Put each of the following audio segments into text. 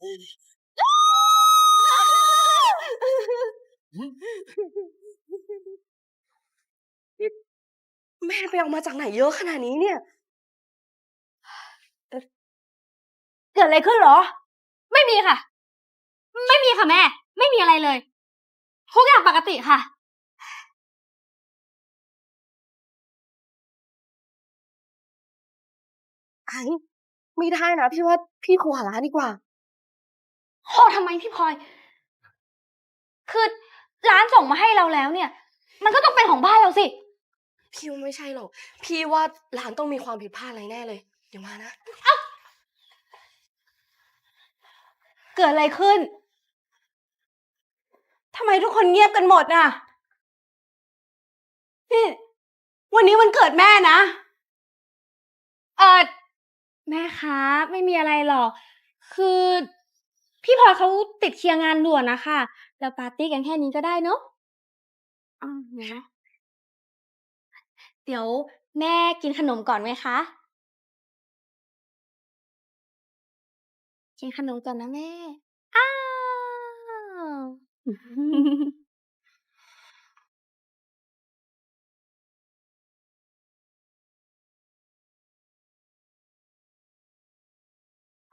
แม่ไปเอามาจากไหนเยอะขนาดนี้เนี่ย เกิดอะไรขึ้นเหรอ ไม่มีค่ะ ไม่มีค่ะแม่ ไม่มีอะไรเลยทุกอย่างปกติค่ะ ไอ้ไม่ได้นะพี่ว่าพี่โทรหาร้านดีกว่า โทษทำไมพี่พลอย คือร้านส่งมาให้เราแล้วเนี่ย มันก็ต้องเป็นของบ้านเราสิ พี่ว่าไม่ใช่หรอก พี่ว่าร้านต้องมีความผิดพลาดอะไรแน่เลย เดี๋ยวมานะ เกิดอะไรขึ้น ทำไมทุกคนเงียบกันหมดน่ะ นี่ วันนี้วันเกิดแม่นะ เออแม่คะ ไม่มีอะไรหรอก คือ พี่พลอยเขาติดเคลียร์งานด่วนนะคะเราปาร์ตี้กันแค่นี้ก็ได้เนอะอ๋อเดี๋ยวนะเดี๋ยวแม่กินขนมก่อนไหมคะ กินขนมก่อนนะแม่ อ้าว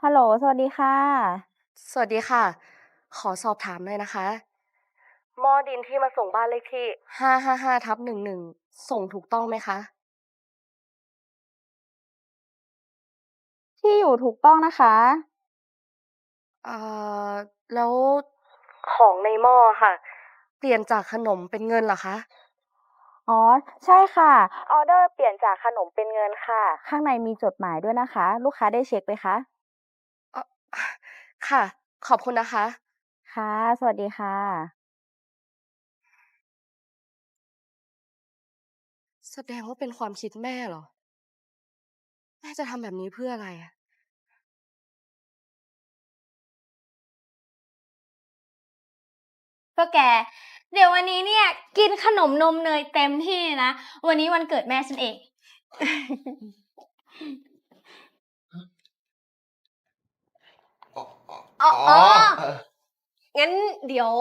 ฮัลโหล สวัสดีค่ะ สวัสดีค่ะ ขอสอบถามเลยนะคะ หม้อดินที่มาส่งบ้านเลขที่ห้าห้าห้าทับหนึ่งหนึ่งส่งถูกต้องไหมคะ ที่อยู่ถูกต้องนะคะ เอ่อ แล้วของในหม้อค่ะ เปลี่ยนจากขนมเป็นเงินเหรอคะ อ๋อ ใช่ค่ะ ออเดอร์เปลี่ยนจากขนมเป็นเงินค่ะ ข้างในมีจดหมายด้วยนะคะ ลูกค้าได้เช็คไหมคะเอ่อ ค่ะ ขอบคุณนะคะ ค่ะ สวัสดีค่ะ แสดงว่าเป็นความคิดแม่เหรอ แม่จะทำแบบนี้เพื่ออะไรอะก็แก เดี๋ยววันนี้เนี่ย กินขนมนมเนยเต็มที่นะ วันนี้วันเกิดแม่ฉันเอง อ๋อ อ๋ออ๋องั้นเดี๋ยว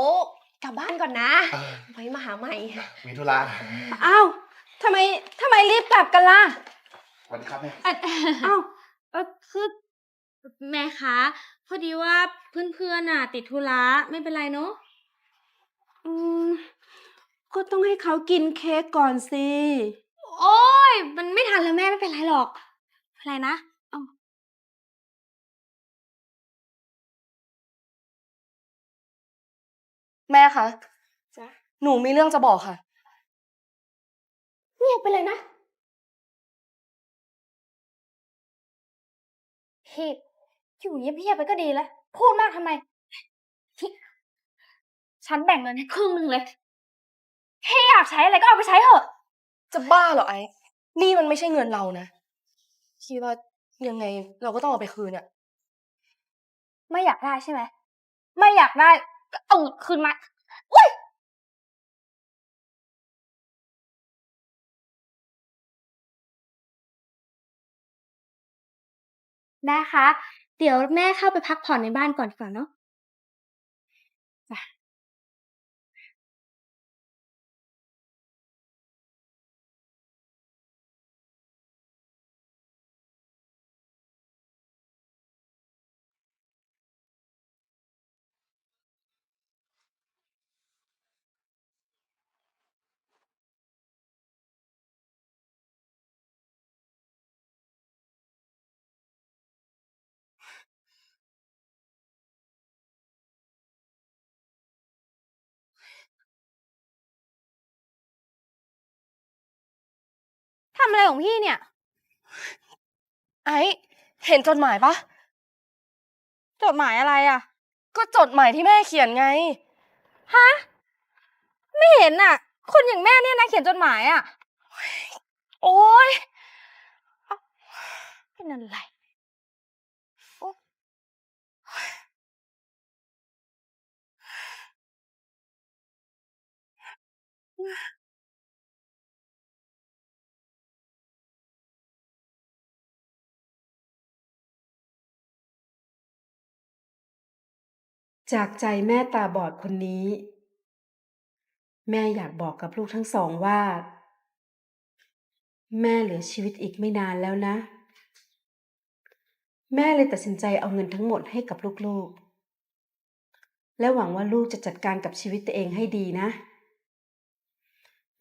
กลับบ้านก่อนนะเออไว้มาหาใหม่ มีธุระอ้าวทำไมทำไมรีบกลับกันล่ะ สวัสดีครับแม่อะอ้าวเออคือแม่คะพอดีว่าเพื่อนๆน่ะ ติดธุระไม่เป็นไรเนอะอืมก็ต้องให้เขากินเค้กก่อนสิ โอ้ยมันไม่ทันแล้วแม่ไม่เป็นไรหรอกไม่เป็นไรนะ แม่คะ จ๊ะหนูมีเรื่องจะบอกค่ะ เงียบไปเลยนะพี่อยู่เงียบๆไปก็ดีแล้ว พูดมากทำไมพี่ฉันแบ่งเงินให้ครึ่งหนึ่งเลยพี่อยากใช้อะไรก็เอาไปใช้เถอะ จะบ้าเหรอไอ้ นี่มันไม่ใช่เงินเรานะ คิดว่ายังไงเราก็ต้องเอาไปคืนอะไม่อยากได้ใช่ไหม ไม่อยากได้ ก็เอาคืนมาอุ้ยแม่คะ เดี๋ยวแม่เข้าไปพักผ่อนในบ้านก่อนดีกว่อนเนาะ ทำอะไรของพี่เนี่ย ไอ้เห็นจดหมายปะจดหมายอะไรอะ ก็จดหมายที่แม่เขียนไง ฮะ ไม่เห็นอะ คนอย่างแม่เนี่ยนะเขียนจดหมายอะ โอ๊ยเป็นอะไร จากใจแม่ตาบอดคนนี้ แม่อยากบอกกับลูกทั้งสองว่า แม่เหลือชีวิตอีกไม่นานแล้วนะ แม่เลยตัดสินใจเอาเงินทั้งหมดให้กับลูกๆ และหวังว่าลูกจะจัดการกับชีวิตตัวเองให้ดีนะ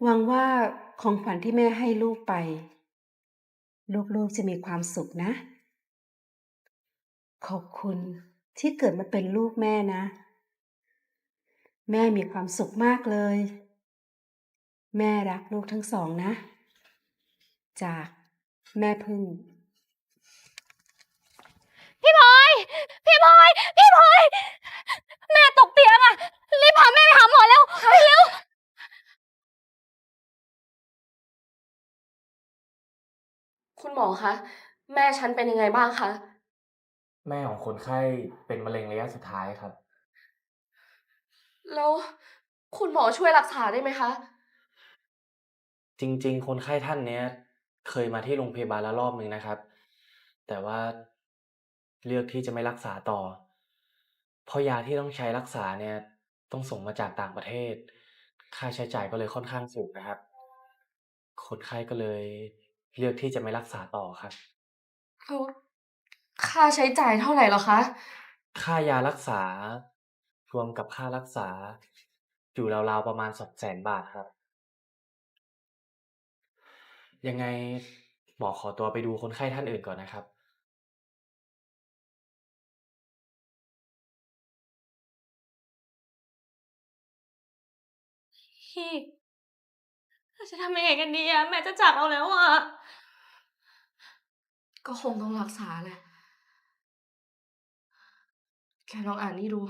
หวังว่าของขวัญที่แม่ให้ลูกไป ลูกๆจะมีความสุขนะ ขอบคุณ ที่เกิดมาเป็นลูกแม่นะ แม่มีความสุขมากเลย แม่รักลูกทั้งสองนะ จากแม่พึ่ง พี่พลอย พี่พลอย พี่พลอย แม่ตกเตียงอะรีบพาแม่ไปหาหมอเร็วเร็วคุณหมอคะ แม่ฉันเป็นยังไงบ้างคะ แม่ของคนไข้เป็นมะเร็งระยะสุดท้ายครับ แล้วคุณหมอช่วยรักษาได้ไหมคะ จริง ๆ คนไข้ท่านเนี้ย เคยมาที่โรงพยาบาลแล้วรอบหนึ่งนะครับ แต่ว่าเลือกที่จะไม่รักษาต่อ เพราะยาที่ต้องใช้รักษาเนี่ย ต้องส่งมาจากต่างประเทศ ค่าใช้จ่ายก็เลยค่อนข้างสูงนะครับ คนไข้ก็เลยเลือกที่จะไม่รักษาต่อครับ แล้ว ค่าใช้จ่ายเท่าไหร่เหรอคะ ค่ายารักษา รวมกับค่ารักษา อยู่ราวๆประมาณสองแสนบาทครับ ยังไงหมอขอตัวไปดูคนไข้ท่านอื่นก่อนนะครับ พี่เราจะทำยังไงกันดีอะแม่จะจากเราแล้วอะก็คงต้องรักษาแหละ แกลองอ่านนี่ดู